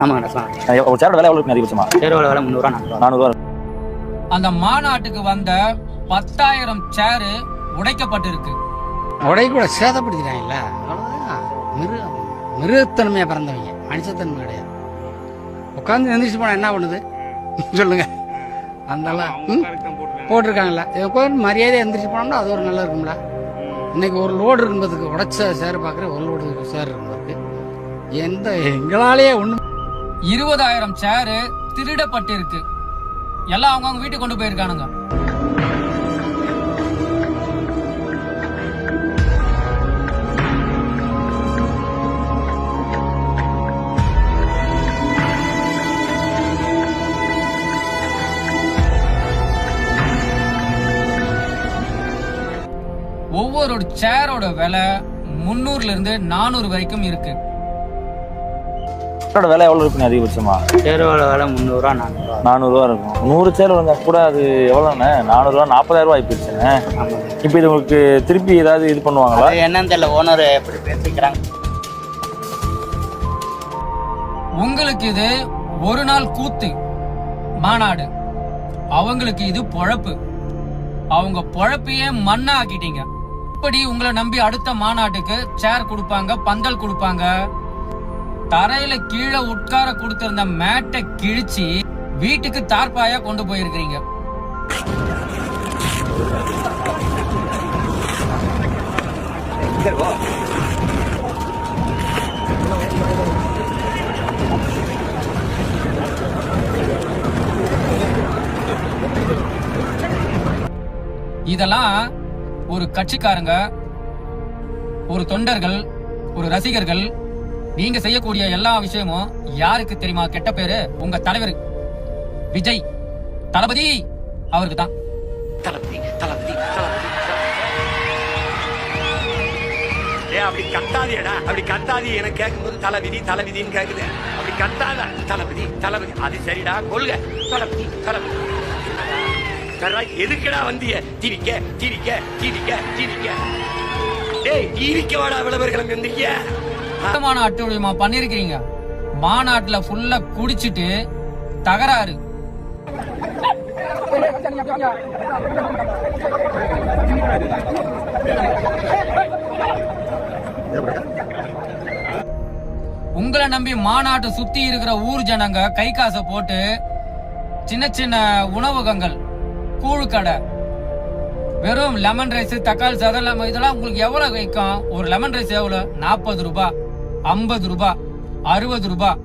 அஹ் ஒரு சேரோட விலை எவ்வளோ இருக்கு அதிகபட்சமா? சேரோட விலை முந்நூறுவா நானூறுவா. நானூறுவா. அந்த மாநாட்டுக்கு வந்த பத்தாயிரம் சேரு உடைக்கப்பட்டிருக்கு. உடைய கூட சேதப்படுத்திட்டாங்கல்ல? அவ்வளோதான் மிருக மிருகத்தன்மையாக பிறந்தவங்க. மனுஷத்தன்மை கிடையாது. உட்காந்து எந்திரிச்சு போனால் என்ன பண்ணுது? சொல்லுங்க. அந்த போட்டிருக்காங்கல்ல. இதை உட்காந்து மரியாதை எந்திரிச்சு போனோம்னா அது ஒரு நல்லா இருக்கும்ல. இன்னைக்கு ஒரு லோடு இருக்கும்போதுக்கு உடைச்ச சேர் பார்க்குற ஒரு லோடு சேர் இருக்கும்போதுக்கு எந்த எங்களாலேயே ஒன்றும் இருபதாயிரம் சேரு திருடப்பட்டிருக்கு. எல்லாம் அவங்க அவங்க வீட்டுக்கு கொண்டு போயிருக்கானுங்க. ஒவ்வொரு சேரோட விலை முன்னூறுல இருந்து நானூறு வரைக்கும் இருக்கு. சேரோட விலை எவ்வளோ இருக்குண்ணே அதிகபட்சமா? சேரோட விலை முந்நூறுவா நானூறுவா. நானூறுவா இருக்கும். நூறு சேர் இருந்தா கூட அது எவ்வளோண்ணே நானூறுவா நாற்பதாயிரம் ரூபாய் ஆயிப்போச்சுண்ணே ஆமாங்க. இப்போ இது உங்களுக்கு திருப்பி ஏதாவது இது பண்ணுவாங்களா? என்னன்னு தெரியல. ஓனர் எப்படி பேசிக்கிறாங்க. உங்களுக்கு இது ஒரு நாள் கூத்து மாநாடு. அவங்களுக்கு இது பொழப்பு. அவங்க பொழப்பையே மண்ணா ஆக்கிட்டீங்க இப்படி உங்களை நம்பி அடுத்த மாநாட்டுக்கு சேர் கொடுப்பாங்க பந்தல் கொடுப்பாங்க. தரையில கீழே உட்கார கொடுத்திருந்த மேட்டை கிழிச்சு வீட்டுக்கு தார்பாயா கொண்டு போயிருக்கிறீங்க. இதெல்லாம் ஒரு கட்சிக்காரங்க ஒரு தொண்டர்கள் ஒரு ரசிகர்கள் நீங்க செய்யக்கூடிய எல்லா விஷயமும் யாருக்கு தெரியுமா? கெட்ட பேரு உங்க தலைவர் விஜய். தளபதி அவருக்கு தான் தளபதி ஏ அப்படி கத்தாதேடா. அப்படி கத்தாதி. எனக்கு கேட்கும்போது தளபதி தலைவிதின்னு கேக்குது. அப்படி கத்தாத. தளபதி தளபதி. அது சரிடா. கொள்க. தளபதி தளபதி. சரா எதுக்குடா வந்திய? திரிக்க திரிக்க திரிக்க திரிக்க. டேய் டிவிக்க வாடா விளம்பரம் வந்தீங்க மாநாட்டு பண்ணிருக்கீங்க மாநாட்டுல ஃபுல்லா குடிச்சிட்டு தகராறு. உங்களை நம்பி மாநாட்டு சுத்தி இருக்கிற ஊர் ஜனங்க கை காசை போட்டு சின்ன சின்ன உணவகங்கள் கூழ் கடை வெறும் லெமன் ரைஸ் தக்காளி சாதம் இதெல்லாம் உங்களுக்கு எவ்வளவு வைக்கும்? ஒரு லெமன் ரைஸ் எவ்வளவு? நாற்பது ரூபாய். ஐம்பது ரூபாய் அறுபது ரூபாய்